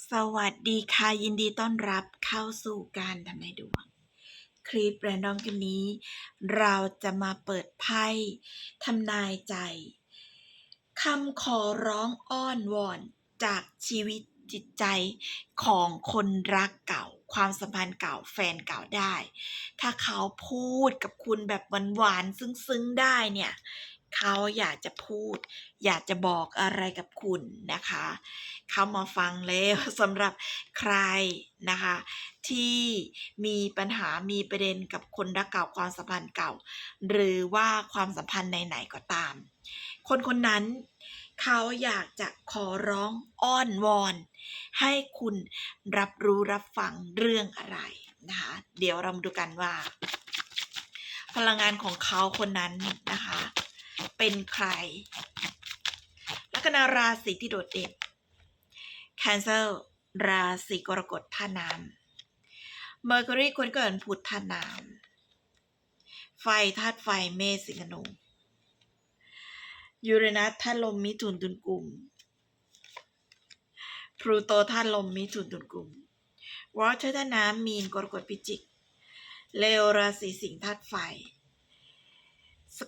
สวัสดีค่ะ ยินดีต้อนรับเข้าสู่การทำนายดวง คลิปแรนดอมกันนี้ เราจะมาเปิดไพ่ทำนายใจคำขอร้องอ้อนวอนจากชีวิตจิตใจของคนรักเก่า ความสัมพันธ์เก่าแฟนเก่าได้ ถ้าเขาพูดกับคุณแบบหวานๆซึ้งๆได้เนี่ย เขาอยากจะพูด อยากจะบอกอะไรกับคุณนะคะ เข้ามาฟังแล้วสำหรับใครนะคะ ที่มีปัญหามีประเด็นกับคนรักเก่าความสัมพันธ์เก่า หรือว่าความสัมพันธ์ไหนๆก็ตาม คนคนนั้นเขาอยากจะขอร้องอ้อนวอน ให้คุณรับรู้รับฟังเรื่องอะไรนะคะเดี๋ยวเรามาดูกันว่า พลังงานของเขาคนนั้นนะคะ เป็นใคร ลัคนาราศีที่โดดเด่น Cancer ราศีกรกฎท่าน้ำ Mercury คนเกิดพุธท่าน้ำ ไฟธาตุไฟเมษสิงห์ธนูยูเรนัสธาตุลมมิถุนตุลกุมพลูโตธาตุลมมิถุนตุลกุมวอเตอร์ธาตุน้ำมีนกรกฎพิจิกเลวราศีสิงห์ธาตุไฟ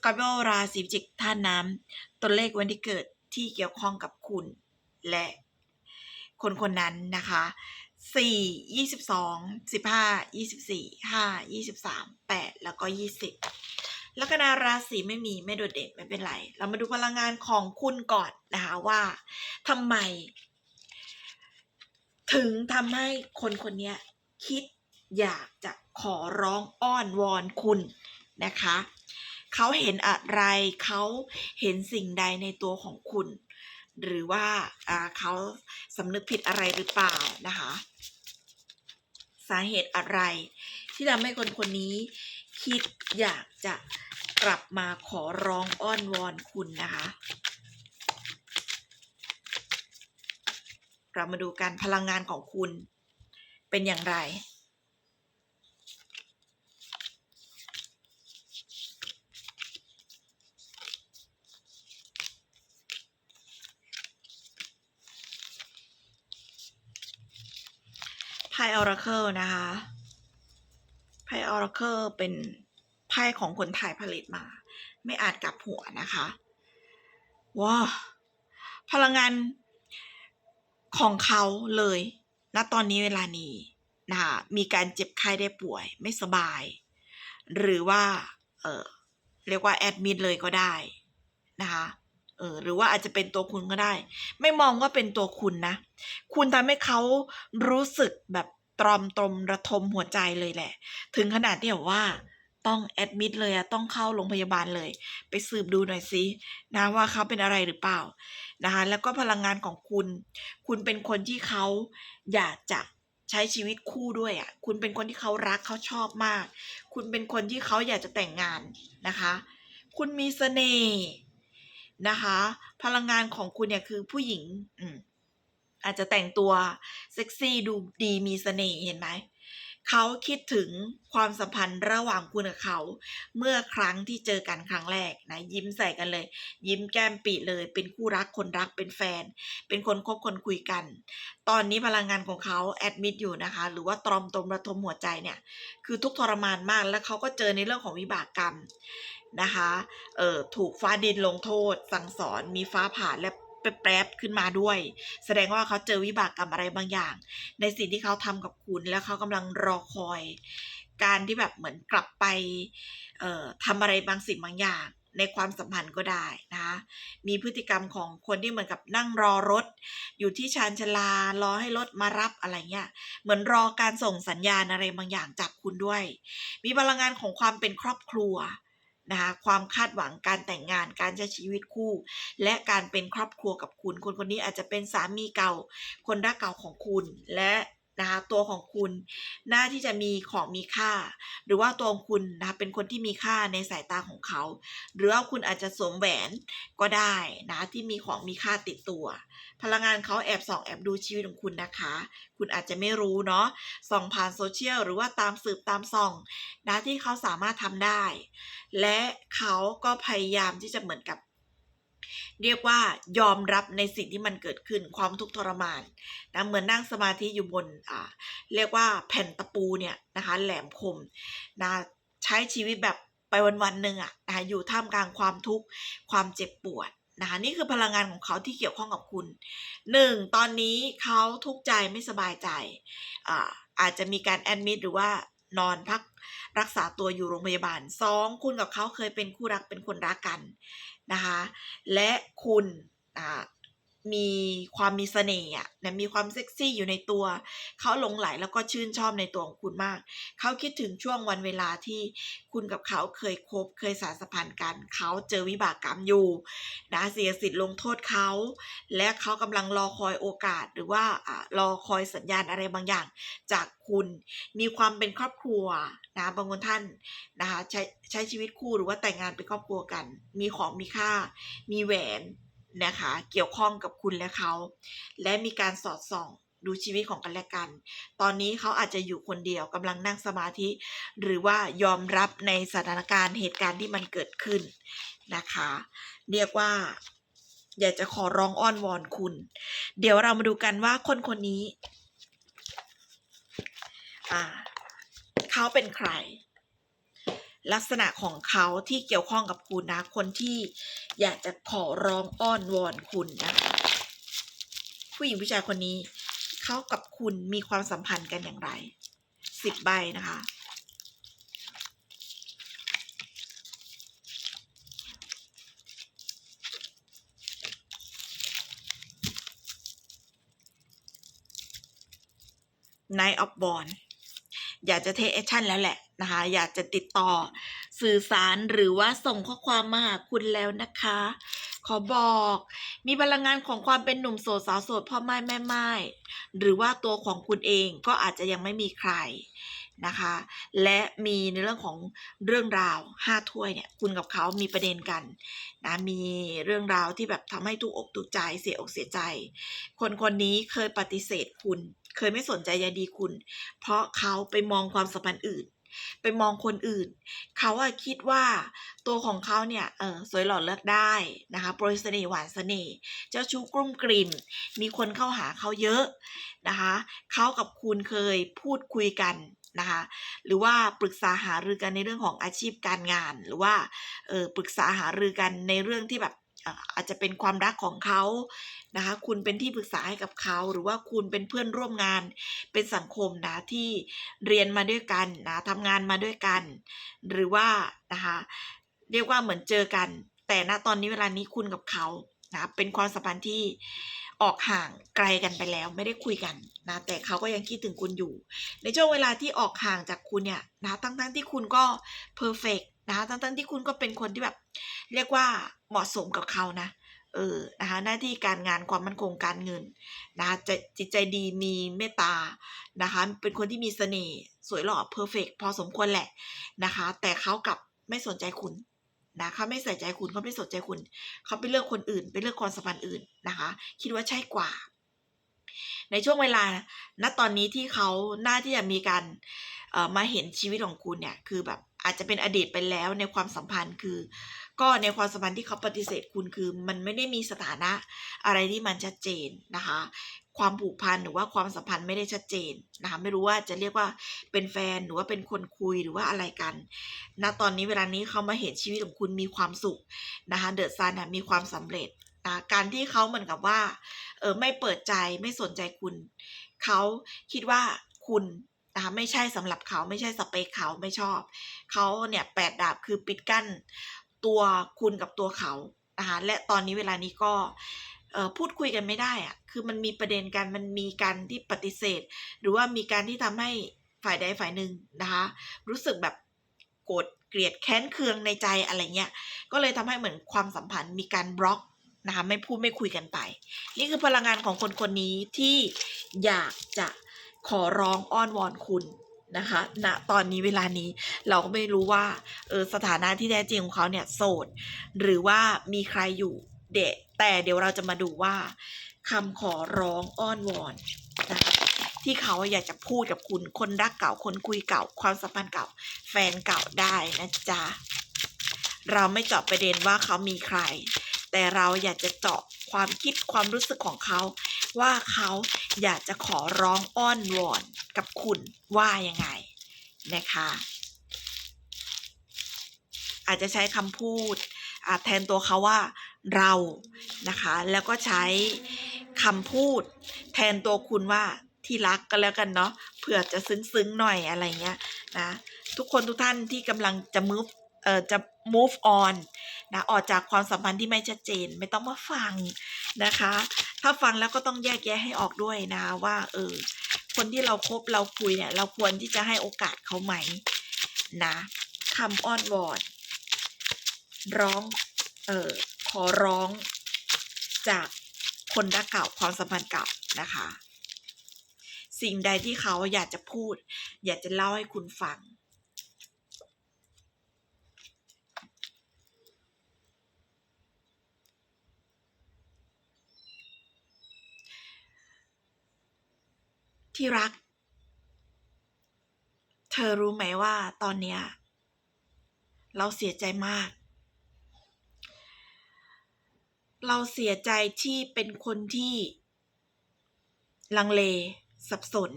กอร์ปิโอราศีพิจิกธาน้ำตัวเลขวันที่เกิดที่เกี่ยวข้องกับคุณ และคนคนนั้นนะคะสี่ยี่สิบสองสิบห้ายี่สิบสี่ห้ายี่สิบสามแปดแล้วก็ยี่สิบลัคนาราศีไม่มีไม่โดดเด่นไม่เป็นไร เรามาดูพลังงานของคุณก่อนนะคะว่าทำไม ถึงทำให้คนคนนี้คิดอยากจะขอร้องอ้อนวอนคุณนะคะ เขาเห็นอะไร เขาเห็นสิ่งใดในตัวของคุณ หรือว่าเขาสำนึกผิดอะไรหรือเปล่านะคะ สาเหตุอะไร ที่ทำให้คนคนนี้คิดอยากจะกลับมาขอร้องอ้อนวอนคุณนะคะ เรามาดูกันพลังงานของคุณเป็นอย่างไร ไพ่ออราเคิลนะคะไพ่ออราเคิลเป็นไพ่ของคนไทยผลิตมา ไม่อาจกลับหัวนะคะว้าวพลังงานของเขาเลยณตอนนี้เวลานี้นะคะมีการเจ็บไข้ได้ป่วยไม่สบาย หรือว่า เออเรียกว่าแอดมิดเลยก็ได้นะคะ เออหรือว่าอาจจะเป็นตัวคุณก็ได้ ไม่มองว่าเป็นตัวคุณนะ คุณทำให้เขารู้สึกแบบตรอมตรมระทมหัวใจเลยแหละ ถึงขนาดที่แบบว่าต้องแอดมิดเลยอะต้องเข้าโรงพยาบาลเลย ไปสืบดูหน่อยสินะว่าเขาเป็นอะไรหรือเปล่านะคะแล้วก็พลังงานของคุณ คุณเป็นคนที่เขาอยากจะใช้ชีวิตคู่ด้วยอะคุณเป็นคนที่เขารักเขาชอบมาก คุณเป็นคนที่เขาอยากจะแต่งงานนะคะ คุณมีเสน่ห์ นะคะ พลังงานของคุณเนี่ยคือผู้หญิงอืมอาจจะแต่งตัวเซ็กซี่ดูดีมีเสน่ห์เห็นไหมเขาคิดถึงความสัมพันธ์ระหว่างคุณกับเขา เมื่อครั้งที่เจอกันครั้งแรกนะยิ้มใส่กันเลย ยิ้มแก้มปีเลย เป็นคู่รักคนรักเป็นแฟน เป็นคนคบคนคุยกัน ตอนนี้พลังงานของเขาแอดมิดอยู่นะคะ หรือว่าตรอมตมระทมหัวใจเนี่ย คือทุกทรมานมากแล้วเขาก็เจอในเรื่องของวิบากกรรม นะคะเออถูกฟ้าดินลงโทษ สั่งสอนมีฟ้าผ่าและแปรบขึ้นมาด้วย แสดงว่าเขาเจอวิบากกรรมอะไรบางอย่าง ในสิ่งที่เขาทำกับคุณแล้วเขากำลังรอคอย การที่แบบเหมือนกลับไปเอ่อทำอะไรบางสิ่งบางอย่างในความสัมพันธ์ก็ได้นะมีพฤติกรรมของคนที่เหมือนกับนั่งรอรถ อยู่ที่ชานชาลารอให้รถมารับอะไรเงี้ย เหมือนรอการส่งสัญญาณอะไรบางอย่างจากคุณด้วย มีพลังงานของความเป็นครอบครัว นะคะความคาดหวังการแต่งงานการใช้ชีวิตคู่ และการเป็นครอบครัวกับคุณ คนคนนี้อาจจะเป็นสามีเก่า คนรักเก่าของคุณและ นะคะตัวของคุณน่าที่จะมีของมีค่า หรือว่าตัวของคุณนะคะเป็นคนที่มีค่าในสายตาของเขา หรือว่าคุณอาจจะสวมแหวนก็ได้นะที่มีของมีค่าติดตัว พลังงานเขาแอบส่องแอบดูชีวิตของคุณนะคะ คุณอาจจะไม่รู้เนาะส่องผ่านโซเชียลหรือว่าตามสืบตามส่องนะที่เขาสามารถทำได้ และเขาก็พยายามที่จะเหมือนกับ เรียกว่ายอมรับในสิ่งที่มันเกิดขึ้นความทุกข์ทรมานนะเหมือนนั่งสมาธิอยู่บนอ่าเรียกว่าแผ่นตะปูเนี่ยนะคะแหลมคมนะใช้ชีวิตแบบไปวันๆหนึ่งอะนะคะอยู่ท่ามกลางความทุกข์ความเจ็บปวดนะคะนี่คือพลังงานของเขาที่เกี่ยวข้องกับคุณหนึ่งตอนนี้เขาทุกข์ใจไม่สบายใจอ่าอาจจะมีการแอดมิดหรือว่า นอนพักรักษาตัวอยู่โรงพยาบาลสองคุณกับเขาเคยเป็นคู่รักเป็นคนรักกันนะคะ และคุณ มีความมีเสน่ห์อะนะมีความเซ็กซี่อยู่ในตัว เขาหลงไหลแล้วก็ชื่นชอบในตัวของคุณมาก เขาคิดถึงช่วงวันเวลาที่คุณกับเขาเคยคบเคยสารสัมพันธ์กัน เขาเจอวิบากกรรมอยู่นะเสียสิทธิ์ลงโทษเขา และเขากำลังรอคอยโอกาสหรือว่าอารอคอยสัญญาณอะไรบางอย่าง จากคุณมีความเป็นครอบครัวนะบางคนท่านนะคะใช้ใช้ชีวิตคู่หรือว่าแต่งงานเป็นครอบครัวกัน มีของมีค่า มีแหวน นะคะ เกี่ยวข้องกับคุณและเขา และมีการสอดส่องดูชีวิตของกันและกัน ตอนนี้เขาอาจจะอยู่คนเดียวกำลังนั่งสมาธิ หรือว่ายอมรับในสถานการณ์เหตุการณ์ที่มันเกิดขึ้นนะคะ เรียกว่า อยากจะขอร้องอ้อนวอนคุณ เดี๋ยวเรามาดูกันว่าคนคนนี้เขาเป็นใคร ลักษณะของเขาที่เกี่ยวข้องกับคุณนะ คนที่ อยากจะขอร้องอ้อนวอนคุณนะผู้หญิงผู้ชายคนนี้เขากับคุณมีความสัมพันธ์กันอย่างไรสิบใบนะคะ Night of b o r n อยากจะเทคแอคชั่นแล้วแหละนะคะ อยากจะติดต่อ สื่อสารหรือว่าส่งข้อความมาหาคุณแล้วนะคะ ขอบอกมีพลังงานของความเป็นหนุ่มโสดสาวโสดพ่อไม้แม่ไม้หรือว่าตัวของคุณเองก็อาจจะยังไม่มีใครนะคะ และมีในเรื่องของเรื่องราวห้าถ้วยเนี่ยคุณกับเขามีประเด็นกันนะมีเรื่องราวที่แบบทำให้ทุกอกทุกใจเสียอกเสียใจ คนคนนี้เคยปฏิเสธคุณ เคยไม่สนใจใยดีคุณ เพราะเขาไปมองความสัมพันธ์อื่น ไปมองคนอื่น เขาอะคิดว่าตัวของเขาเนี่ยเออสวยหล่อเลือกได้นะคะโปรยเสน่ห์หวานเสน่ห์เจ้าชู้กลุ้มกลิ่ม มีคนเข้าหาเขาเยอะนะคะเขากับคุณเคยพูดคุยกันนะคะหรือว่าปรึกษาหารือกันในเรื่องของอาชีพการงาน หรือว่าเออปรึกษาหารือกันในเรื่องที่แบบ อาจจะเป็นความรักของเขานะคะ คุณเป็นที่ปรึกษาให้กับเขา หรือว่าคุณเป็นเพื่อนร่วมงาน เป็นสังคมนะที่เรียนมาด้วยกันนะทำงานมาด้วยกัน หรือว่านะคะเรียกว่าเหมือนเจอกัน แต่ณตอนนี้เวลานี้คุณกับเขานะเป็นความสัมพันธ์ที่ ออกห่างไกลกันไปแล้วไม่ได้คุยกันนะแต่เขาก็ยังคิดถึงคุณอยู่ ในช่วงเวลาที่ออกห่างจากคุณเนี่ยนะทั้งๆที่คุณก็เพอร์เฟกนะคะทั้งๆที่คุณก็เป็นคนที่แบบ เรียกว่าเหมาะสมกับเขานะเออนะคะหน้าที่การงานความมั่นคงการเงินนะคะจะจิตใจดีมีเมตตานะคะเป็นคนที่มีเสน่ห์สวยหล่อเพอร์เฟกพอสมควรแหละนะคะแต่เขากลับไม่สนใจคุณ นะเขาไม่ใส่ใจคุณเขาไม่สนใจคุณ เขาไปเลือกคนอื่นไปเลือกความสัมพันธ์อื่นนะคะ คิดว่าใช่กว่า ในช่วงเวลาณตอนนี้ที่เขาน่าที่จะมีการมาเห็นชีวิตของคุณเนี่ยคือแบบอาจจะเป็นอดีตไปแล้วในความสัมพันธ์คือ ก็ในความสัมพันธ์ที่เขาปฏิเสธคุณคือ มันไม่ได้มีสถานะอะไรที่มันชัดเจนนะคะ ความผูกพันหรือว่าความสัมพันธ์ไม่ได้ชัดเจนนะคะไม่รู้ว่าจะเรียกว่าเป็นแฟนหรือว่าเป็นคนคุยหรือว่าอะไรกันณตอนนี้เวลานี้เขามาเห็นชีวิตของคุณมีความสุขนะคะเดอะซันมีความสำเร็จนะการที่เขาเหมือนกับว่าเออไม่เปิดใจไม่สนใจคุณเขาคิดว่าคุณนะคะไม่ใช่สำหรับเขาไม่ใช่สเปคเขาไม่ชอบเขาเนี่ยแปดดาบคือปิดกั้นตัวคุณกับตัวเขานะคะและตอนนี้เวลานี้ก็ พูดคุยกันไม่ได้อะคือมันมีประเด็นกันมันมีการที่ปฏิเสธ หรือว่ามีการที่ทำให้ฝ่ายใดฝ่ายหนึ่งนะคะ รู้สึกแบบโกรธเกลียดแค้นเคืองในใจอะไรเงี้ย ก็เลยทำให้เหมือนความสัมพันธ์มีการบล็อกนะคะไม่พูดไม่คุยกันไป นี่คือพลังงานของคนคนนี้ที่อยากจะขอร้องอ้อนวอนคุณนะคะณตอนนี้เวลานี้เราก็ไม่รู้ว่าเออสถานะที่แท้จริงของเขาเนี่ยโสด หรือว่ามีใครอยู่เดะ แต่เดี๋ยวเราจะมาดูว่าคำขอร้องอ้อนวอนนะคะที่เขาอยากจะพูดกับคุณคนรักเก่าคนคุยเก่า ความสัมพันธ์เก่า แฟนเก่าได้นะจ๊ะเราไม่เจาะประเด็นว่าเขามีใคร แต่เราอยากจะเจาะความคิดความรู้สึกของเขา ว่าเขาอยากจะขอร้องอ้อนวอนกับคุณว่ายังไงนะคะ อาจจะใช้คำพูดแทนตัวเขาว่า เรานะคะ แล้วก็ใช้คำพูดแทนตัวคุณว่าที่รักก็แล้วกันเนาะเผื่อจะซึ้งๆหน่อยอะไรเงี้ยนะทุกคนทุกท่านที่กำลังจะ move เอ่อจะ move on นะออกจากความสัมพันธ์ที่ไม่ชัดเจนไม่ต้องมาฟังนะคะ ถ้าฟังแล้วก็ต้องแยกแยะให้ออกด้วยนะว่าเออคนที่เราคบเราคุยเนี่ย เราควรที่จะให้โอกาสเขาไหมนะคำอ้อนวอนร้อง เออ อร้องจากคนรักเก่าความสัมพันธ์เก่านะคะ สิ่งใดที่เขาอยากจะพูด อยากจะเล่าให้คุณฟัง ที่รัก เธอรู้ไหมว่าตอนเนี้ยเราเสียใจมาก เราเสียใจที่เป็นคนที่ ลังเล สับสน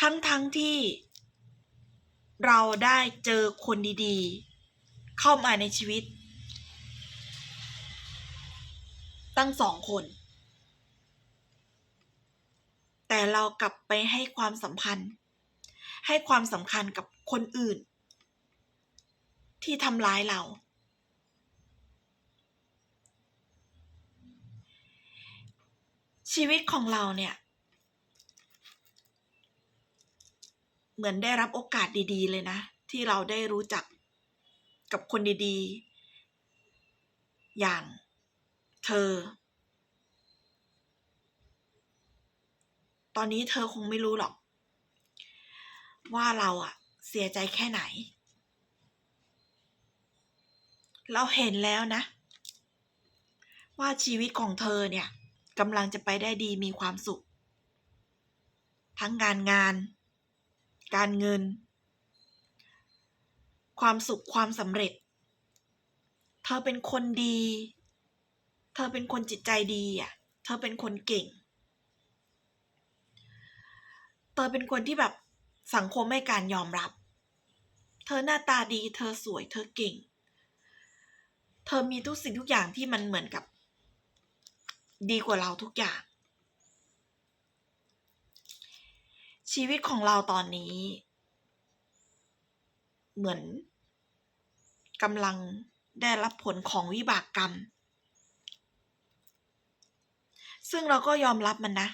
ทั้งทั้งที่ เราได้เจอคนดีๆ เข้ามาในชีวิต ตั้งสองคน แต่เรากลับไปให้ความสัมพันธ์ ให้ความสำคัญกับคนอื่น ที่ทำร้ายเรา ชีวิตของเราเนี่ย เหมือนได้รับโอกาสดี ๆ เลยนะ ที่เราได้รู้จักกับคนดีๆ อย่างเธอ ตอนนี้เธอคงไม่รู้หรอก ว่าเราอะเสียใจแค่ไหน เราเห็นแล้วนะ ว่าชีวิตของเธอเนี่ย กำลังจะไปได้ดีมีความสุข ทั้งการงาน การเงิน ความสุขความสำเร็จ เธอเป็นคนดี เธอเป็นคนจิตใจดีอะ เธอเป็นคนเก่ง เธอเป็นคนที่แบบสังคมให้การยอมรับ เธอหน้าตาดี เธอสวย เธอเก่ง เธอมีทุกสิ่งทุกอย่างที่มันเหมือนกับ ดีกว่าเราทุกอย่าง ชีวิตของเราตอนนี้ เหมือนกำลังได้รับผลของวิบากกรรม ซึ่งเราก็ยอมรับมันนะ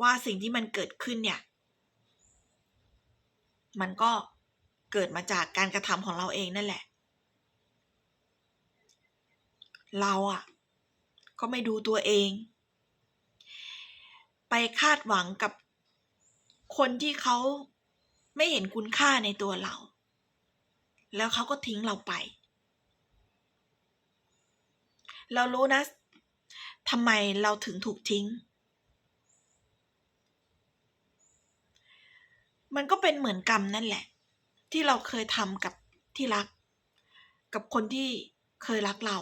ว่าสิ่งที่มันเกิดขึ้นเนี่ย มันก็เกิดมาจากการกระทำของเราเองนั่นแหละ เราอะ่ะ ก็ไม่ดูตัวเอง ไปคาดหวังกับคนที่เขาไม่เห็นคุณค่าในตัวเรา แล้วเขาก็ทิ้งเราไป เรารู้นะทำไมเราถึงถูกทิ้ง มันก็เป็นเหมือนกรรมนั่นแหละ ที่เราเคยทำกับที่รัก กับคนที่เคยรักเรา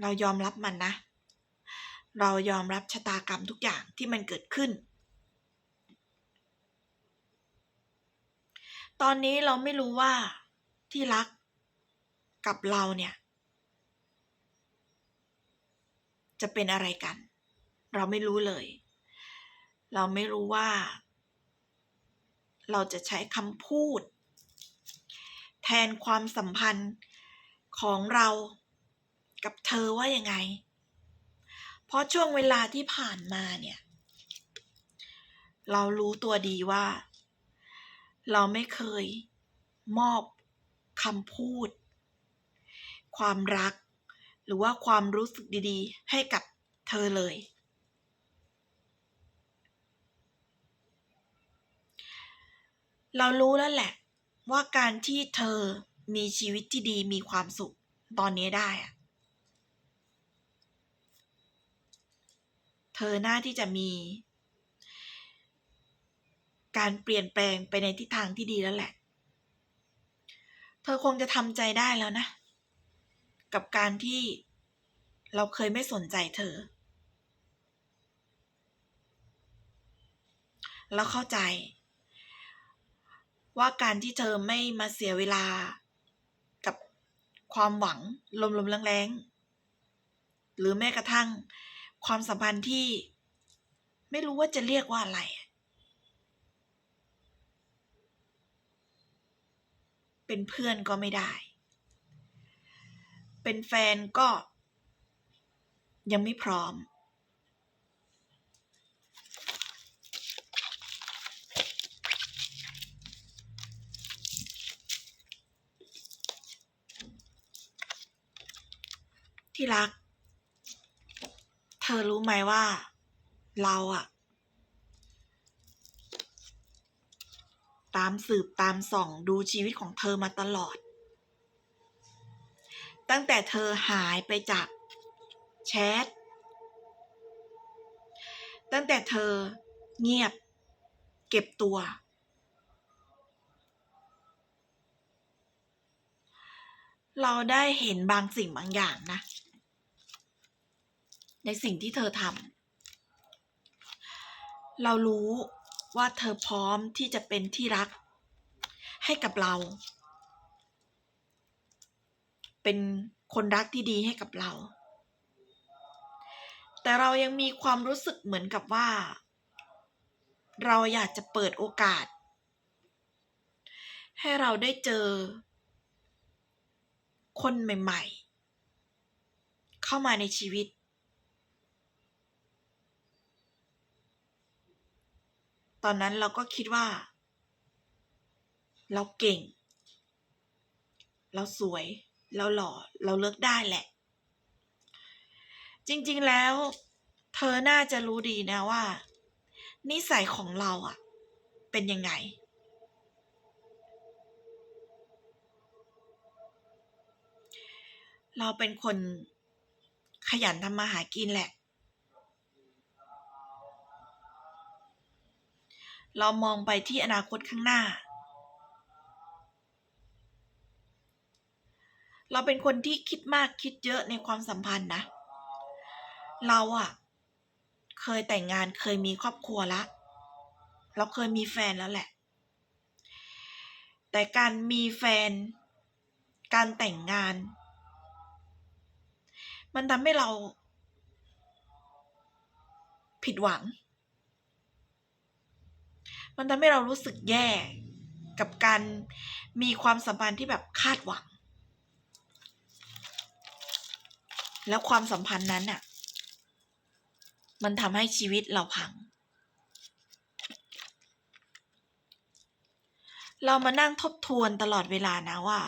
เรายอมรับมันนะ เรายอมรับชะตากรรมทุกอย่างที่มันเกิดขึ้น ตอนนี้เราไม่รู้ว่าที่รักกับเราเนี่ย จะเป็นอะไรกัน เราไม่รู้เลย เราไม่รู้ว่า เราจะใช้คำพูด แทนความสัมพันธ์ของเรา กับเธอว่ายังไง เพราะช่วงเวลาที่ผ่านมาเนี่ย เรารู้ตัวดีว่า เราไม่เคยมอบคำพูด ความรัก หรือว่าความรู้สึกดีๆ ให้กับเธอเลย เรารู้แล้วแหละว่าการที่เธอมีชีวิตที่ดีมีความสุขตอนนี้ได้อะ เธอหน้าที่จะมี การเปลี่ยนแปลงไปในทิศทางที่ดีแล้วแหละ เธอคงจะทำใจได้แล้วนะ กับการที่เราเคยไม่สนใจเธอ แล้วเข้าใจ ว่าการที่เธอไม่มาเสียเวลากับความหวังลมๆแรงๆหรือแม้กระทั่ง ความสัมพันธ์ที่ ไม่รู้ว่าจะเรียกว่าอะไร เป็นเพื่อนก็ไม่ได้ เป็นแฟนก็ ยังไม่พร้อมที่รัก ธอรู้ไหมว่า เราอะตามสืบตามส่องดูชีวิตของเธอมาตลอด ตั้งแต่เธอหายไปจากแชทตั้งแต่เธอเงียบ เก็บตัว เราได้เห็นบางสิ่งบางอย่างนะ ในสิ่งที่เธอทำเรารู้ว่าเธอพร้อมที่จะเป็นที่รัก ให้กับเรา เป็นคนรักที่ดีให้กับเรา แต่เรายังมีความรู้สึกเหมือนกับว่า เราอยากจะเปิดโอกาส ให้เราได้เจอ คนใหม่ ๆ เข้ามาในชีวิต ตอนนั้นเราก็คิดว่า เราเก่ง เราสวย เราหล่อ เราเลือกได้แหละ จริงๆแล้ว เธอน่าจะรู้ดีนะว่า นิสัยของเราอะเป็นยังไง เราเป็นคนขยันทำมาหากินแหละ เรามองไปที่อนาคตข้างหน้า เราเป็นคนที่คิดมากคิดเยอะในความสัมพันธ์นะ เราอะเคยแต่งงานเคยมีครอบครัวละ เราเคยมีแฟนแล้วแหละ แต่การมีแฟน การแต่งงาน มันทำให้เราผิดหวัง มันทำให้เรารู้สึกแย่กับการมีความสัมพันธ์ที่แบบคาดหวัง แล้วความสัมพันธ์นั้นน่ะ มันทำให้ชีวิตเราพัง เรามานั่งทบทวนตลอดเวลานะว่า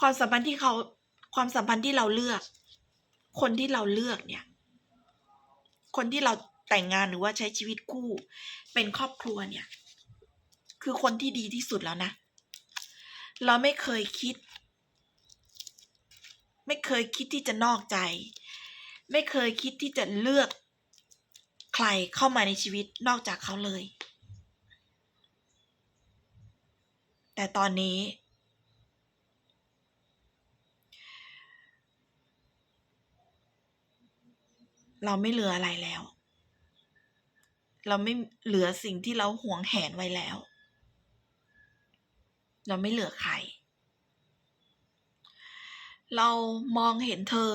ความสัมพันธ์ที่เขาความสัมพันธ์ที่เราเลือก คนที่เราเลือกเนี่ย คนที่เรา แต่งงานหรือว่าใช้ชีวิตคู่ เป็นครอบครัวเนี่ย คือคนที่ดีที่สุดแล้วนะ เราไม่เคยคิด ไม่เคยคิดที่จะนอกใจ ไม่เคยคิดที่จะเลือก ใครเข้ามาในชีวิตนอกจากเขาเลย แต่ตอนนี้เราไม่เหลืออะไรแล้ว เราไม่เหลือสิ่งที่เราหวงแหนไว้แล้ว เราไม่เหลือใคร เรามองเห็นเธอ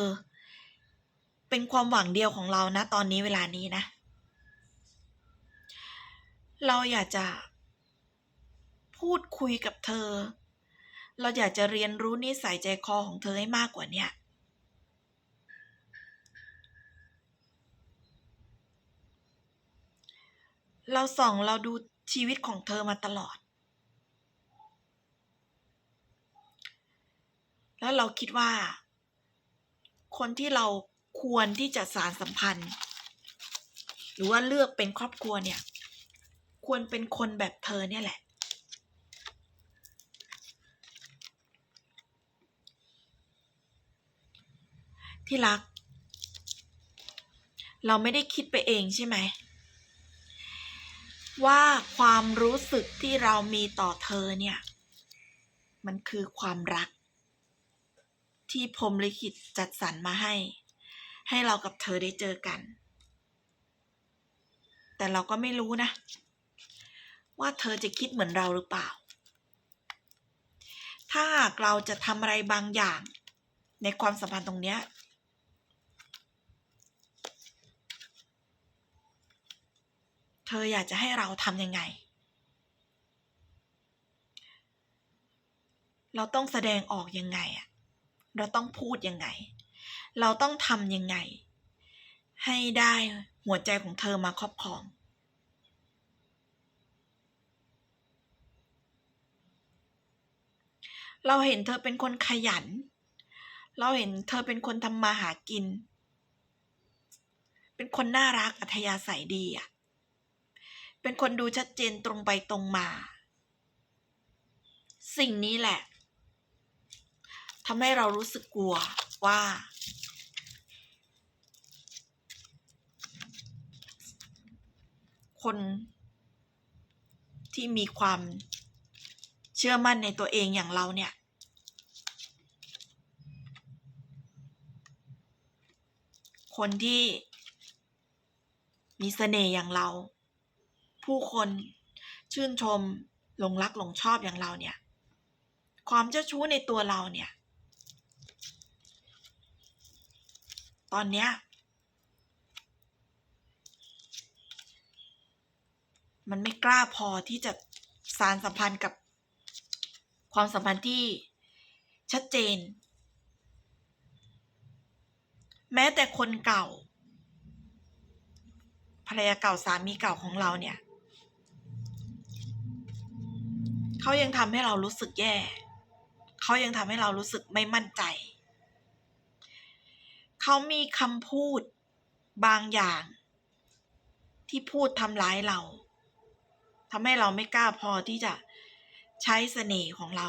เป็นความหวังเดียวของเรานะ ตอนนี้เวลานี้นะ เราอยากจะพูดคุยกับเธอ เราอยากจะเรียนรู้นิสัยใจคอของเธอให้มากกว่าเนี้ย เราส่องเราดูชีวิตของเธอมาตลอด แล้วเราคิดว่า คนที่เราควรที่จะสารสัมพันธ์ หรือว่าเลือกเป็นครอบครัวเนี่ย ควรเป็นคนแบบเธอเนี่ยแหละที่รัก เราไม่ได้คิดไปเองใช่ไหม ว่าความรู้สึกที่เรามีต่อเธอเนี่ย มันคือความรัก ที่พรมลิขิตจัดสรรมาให้ ให้เรากับเธอได้เจอกัน แต่เราก็ไม่รู้นะ ว่าเธอจะคิดเหมือนเราหรือเปล่า ถ้าหากเราจะทำอะไรบางอย่าง ในความสัมพันธ์ตรงเนี้ย เธออยากจะให้เราทำยังไง เราต้องแสดงออกยังไงอะเราต้องพูดยังไง เราต้องทำยังไง ให้ได้หัวใจของเธอมาครอบครอง เราเห็นเธอเป็นคนขยัน เราเห็นเธอเป็นคนทำมาหากิน เป็นคนน่ารักอัธยาศัยดีอะ เป็นคนดูชัดเจนตรงไปตรงมา สิ่งนี้แหละทำให้เรารู้สึกกลัวว่า คนที่มีความเชื่อมั่นในตัวเองอย่างเราเนี่ย คนที่มีเสน่ห์อย่างเรา ผู้คนชื่นชมหลงรักหลงชอบอย่างเราเนี่ย ความเจ้าชู้ในตัวเราเนี่ย ตอนเนี้ยมันไม่กล้าพอที่จะสารสัมพันธ์กับความสัมพันธ์ที่ชัดเจน แม้แต่คนเก่าภรรยาเก่าสามีเก่าของเราเนี่ย เขายังทำให้เรารู้สึกแย่ เขายังทำให้เรารู้สึกไม่มั่นใจ เขามีคำพูดบางอย่าง ที่พูดทำร้ายเราทำให้เราไม่กล้าพอที่จะใช้เสน่ห์ของเรา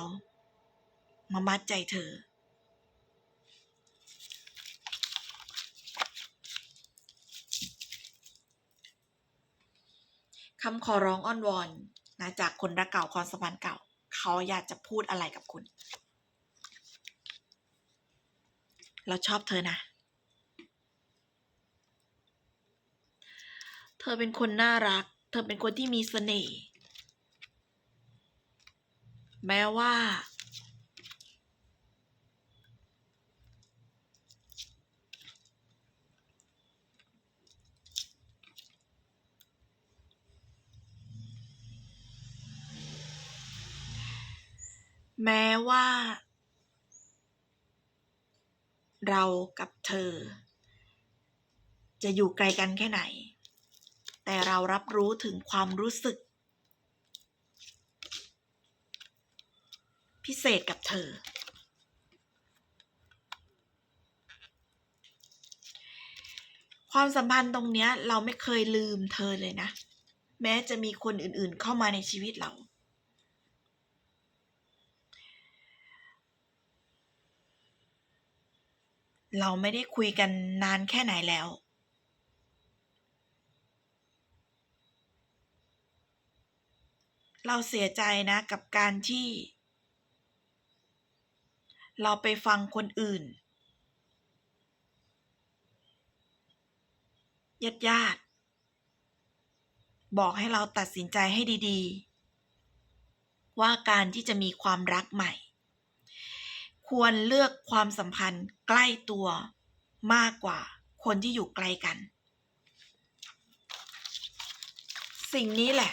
มามัดใจเธอ คำขอร้องอ้อนวอน นะจากคนรักเก่าความสัมพันธ์เก่า เขาอยากจะพูดอะไรกับคุณ เราชอบเธอนะ เธอเป็นคนน่ารัก เธอเป็นคนที่มีเสน่ห์แม้ว่า แม้ว่า เรากับเธอ จะอยู่ไกลกันแค่ไหน แต่เรารับรู้ถึงความรู้สึก พิเศษกับเธอ ความสัมพันธ์ตรงเนี้ย เราไม่เคยลืมเธอเลยนะ แม้จะมีคนอื่นๆเข้ามาในชีวิตเรา เราไม่ได้คุยกันนานแค่ไหนแล้ว เราเสียใจนะกับการที่ เราไปฟังคนอื่นญาติญาติบอกให้เราตัดสินใจให้ดี ๆ ว่าการที่จะมีความรักใหม่ ควรเลือกความสัมพันธ์ใกล้ตัวมากกว่า คนที่อยู่ไกลกัน สิ่งนี้แหละ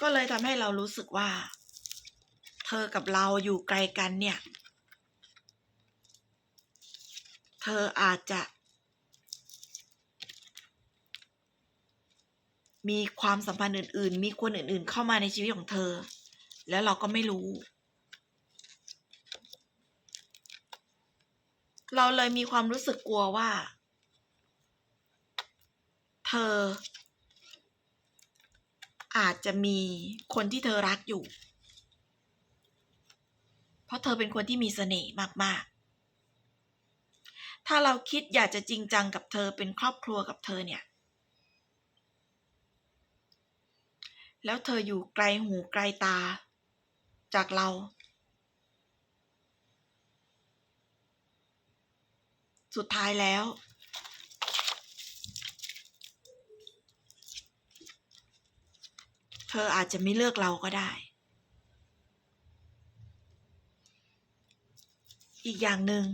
ก็เลยทำให้เรารู้สึกว่า เธอกับเราอยู่ไกลกันเนี่ย เธออาจจะ มีความสัมพันธ์อื่น ๆ มีคนอื่น ๆ เข้ามาในชีวิตของเธอ แล้วเราก็ไม่รู้ เราเลยมีความรู้สึกกลัวว่า เธอ อาจจะมีคนที่เธอรักอยู่ เพราะเธอเป็นคนที่มีเสน่ห์มาก ๆ ถ้าเราคิดอยากจะจริงจังกับเธอเป็นครอบครัวกับเธอเนี่ย แล้วเธออยู่ไกลหูไกลตา จากเรา สุดท้ายแล้ว เธออาจจะไม่เลือกเราก็ได้ อีกอย่างหนึ่ง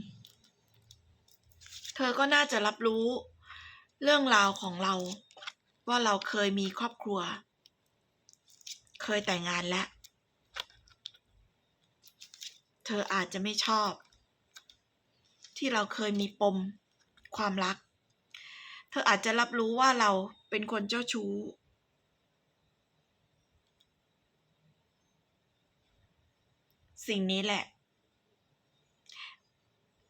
เธอก็น่าจะรับรู้เรื่องราวของเรา ว่าเราเคยมีครอบครัว เคยแต่งงานแล้ว เธออาจจะไม่ชอบ ที่เราเคยมีปมความรัก เธออาจจะรับรู้ว่าเราเป็นคนเจ้าชู้ สิ่งนี้แหละ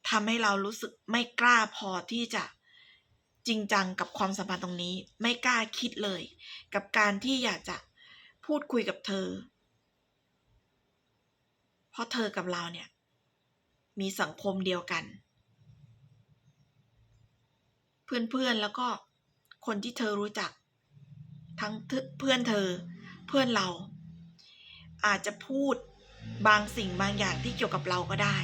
ทำให้เรารู้สึกไม่กล้าพอที่จะจริงจังกับความสัมพันธ์ตรงนี้ ไม่กล้าคิดเลย กับการที่อยากจะพูดคุยกับเธอ เพราะเธอกับเราเนี่ย มีสังคมเดียวกัน เพื่อนๆแล้วก็คนที่เธอรู้จัก ทั้งเพื่อนเธอเพื่อนเรา อาจจะพูดบางสิ่งบางอย่างที่เกี่ยวกับเราก็ได้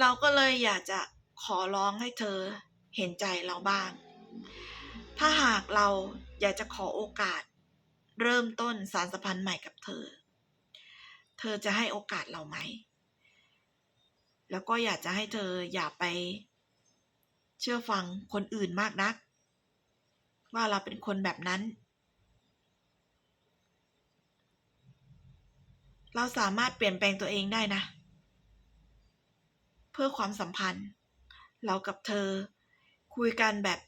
เราก็เลยอยากจะขอร้องให้เธอเห็นใจเราบ้าง ถ้าหากเราอยากจะขอโอกาส เริ่มต้นสารสัมพันธ์ใหม่กับเธอ เธอจะให้โอกาสเราไหม แล้วก็อยากจะให้เธออย่าไปเชื่อฟังคนอื่นมากนัก ว่าเราเป็นคนแบบนั้น เราสามารถเปลี่ยนแปลงตัวเองได้นะ เพื่อความสัมพันธ์ เรากับเธอคุยกันแบบ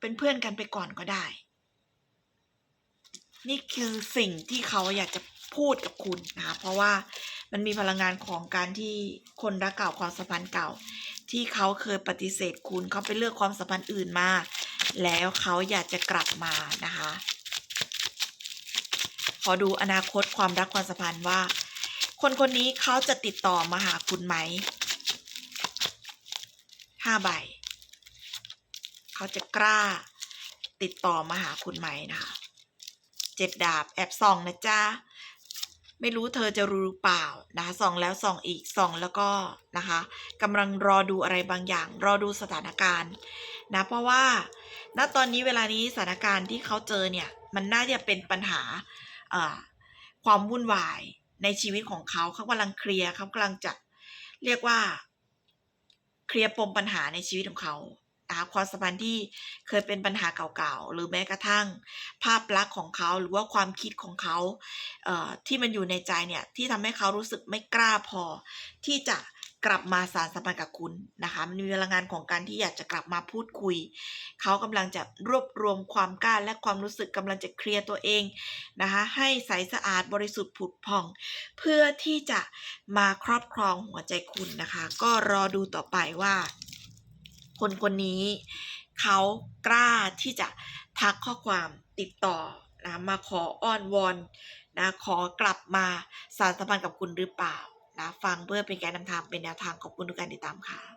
เป็นเพื่อนกันไปก่อนก็ได้ นี่คือสิ่งที่เขาอยากจะพูดกับคุณนะคะเพราะว่า มันมีพลังงานของการที่คนรักเก่าความสัมพันธ์เก่า ที่เขาเคยปฏิเสธคุณเขาไปเลือกความสัมพันธ์อื่นมา แล้วเขาอยากจะกลับมานะคะ ขอดูอนาคตความรักความสัมพันธ์ว่า คนคนนี้เขาจะติดต่อมาหาคุณไหมห้าใบเขาจะกล้าติดต่อมาหาคุณไหมนะคะเจ็ดดาบแอบส่องนะจ๊ะ ไม่รู้เธอจะรู้หรือเปล่านะคะส่องแล้วส่องอีกส่องแล้วก็นะคะกำลังรอดูอะไรบางอย่าง รอดูสถานการณ์นะเพราะว่าณตอนนี้เวลานี้สถานการณ์ที่เขาเจอเนี่ยมันน่าจะเป็นปัญหาความวุ่นวายในชีวิตของเขาเขากำลังเคลียร์เขากำลังจะเรียกว่า เคลียร์ปมปัญหาในชีวิตของเขา นะคะความสัมพันธ์ที่เคยเป็นปัญหาเก่าๆ หรือแม้กระทั่งภาพลักษณ์ของเขาหรือว่าความคิดของเขาเที่มันอยู่ในใจเนี่ยที่ทำให้เขารู้สึกไม่กล้าพอ ที่จะกลับมาสารสัมพันธ์กับคุณนะคะมันมีพลังงานของการที่อยากจะกลับมาพูดคุย เขากำลังจะรวบรวมความกล้าและความรู้สึกกำลังจะเคลียร์ตัวเองนะคะให้ใสสะอาดบริสุทธิ์ผุดผ่อง เพื่อที่จะมาครอบครองหัวใจคุณนะคะ ก็รอดูต่อไปว่า คนคนนี้เขากล้าที่จะทักข้อความติดต่อนะมาขออ้อนวอนนะขอกลับมาสารสัมพันธ์กับคุณหรือเปล่านะฟังเพื่อเป็นการนำทางเป็นแนวทางขอบคุณทุกการติดตามค่ะ